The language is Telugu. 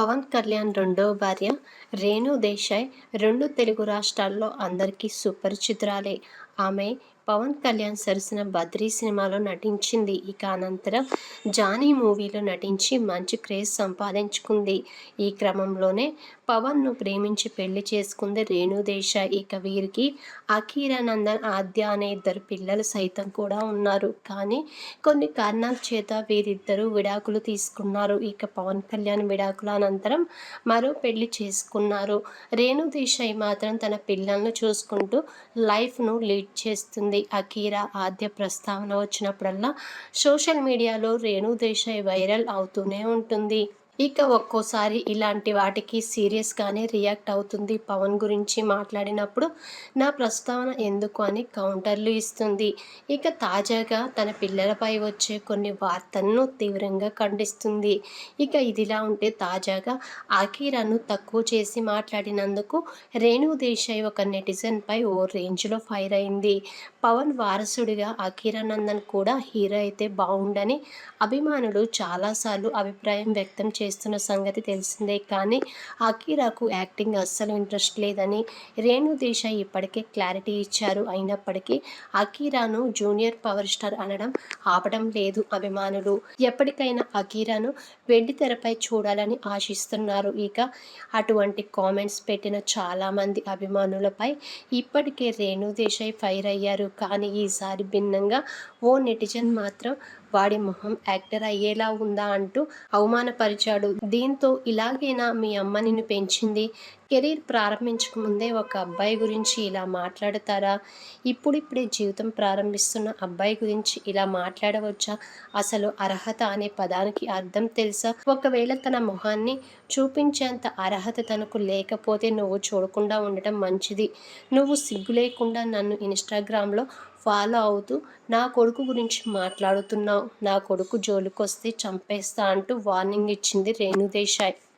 పవన్ కళ్యాణ్ రెండో భార్య రేణు దేశాయ్ రెండు తెలుగు రాష్ట్రాల్లో అందరికీ సుపరిచితురాలే ఆమె పవన్ కళ్యాణ్ సరసన బద్రీ సినిమాలో నటించింది. ఇక అనంతరం జానీ మూవీలో నటించి మంచి క్రేజ్ సంపాదించుకుంది. ఈ క్రమంలోనే పవన్ను ప్రేమించి పెళ్ళి చేసుకుంది రేణు ఇక వీరికి అఖీరానందన్ ఆద్య అనే ఇద్దరు పిల్లలు సైతం కూడా ఉన్నారు. కానీ కొన్ని కారణాల చేత వీరిద్దరూ విడాకులు తీసుకున్నారు. ఇక పవన్ కళ్యాణ్ విడాకుల అనంతరం మరో పెళ్ళి చేసుకున్నారు. రేణుదేశాయ్ మాత్రం తన పిల్లలను చూసుకుంటూ లైఫ్ను లీడ్ చేస్తుంది అకీరా ఆద్య ప్రస్తావన వచ్చినప్పుడల్లా సోషల్ మీడియాలో రేణు దేశాయ్ వైరల్ అవుతూనే ఉంటుంది. ఇక ఒక్కోసారి ఇలాంటి వాటికి సీరియస్గానే రియాక్ట్ అవుతుంది. పవన్ గురించి మాట్లాడినప్పుడు నా ప్రస్తావన ఎందుకు అని కౌంటర్లు ఇస్తుంది. ఇక తాజాగా తన పిల్లలపై వచ్చే కొన్ని వార్తలను తీవ్రంగా ఖండిస్తుంది. ఇక ఇదిలా ఉంటే తాజాగా ఆకీరాను తక్కువ చేసి మాట్లాడినందుకు రేణు దేశాయ్ ఒక నెటిజన్పై ఓ రేంజ్లో ఫైర్ అయింది. పవన్ వారసుడిగా అఖీరానందన్ కూడా హీరో అయితే బాగుండని అభిమానులు చాలాసార్లు అభిప్రాయం వ్యక్తం చేశారు. చేస్తున్న సంగతి తెలిసిందే కానీ అకీరాకు యాక్టింగ్ అస్సలు ఇంట్రెస్ట్ లేదని రేణు దేశాయ్ ఇప్పటికే క్లారిటీ ఇచ్చారు. అయినప్పటికీ అకీరాను జూనియర్ పవర్ స్టార్ అనడం ఆపడం లేదు అభిమానులు. ఎప్పటికైనా అకీరాను వెండి తెరపై చూడాలని ఆశిస్తున్నారు. ఇక అటువంటి కామెంట్స్ పెట్టిన చాలామంది అభిమానులపై ఇప్పటికే రేణు దేశాయ్ ఫైర్ అయ్యారు. కానీ ఈసారి భిన్నంగా ఓ నెటిజన్ మాత్రం వాడి మొహం యాక్టర్ అయ్యేలా ఉందా అంటూ అవమానపరిచాడు. దీంతో ఇలాగైనా మీ అమ్మ నిన్ను పెంచింది? కెరీర్ ప్రారంభించక ముందే ఒక అబ్బాయి గురించి ఇలా మాట్లాడతారా? ఇప్పుడిప్పుడే జీవితం ప్రారంభిస్తున్న అబ్బాయి గురించి ఇలా మాట్లాడవచ్చా? అసలు అర్హత అనే పదానికి అర్థం తెలుసా? ఒకవేళ తన మొహాన్ని చూపించేంత అర్హత తనకు లేకపోతే నువ్వు చూడకుండా ఉండటం మంచిది. నువ్వు సిగ్గు లేకుండా నన్ను ఇన్స్టాగ్రామ్లో ఫాలో అవుతూ నా కొడుకు గురించి మాట్లాడుతున్నావు. నా కొడుకు జోలికొస్తే చంపేస్తా అంటూ వార్నింగ్ ఇచ్చింది రేణుదేశాయ్.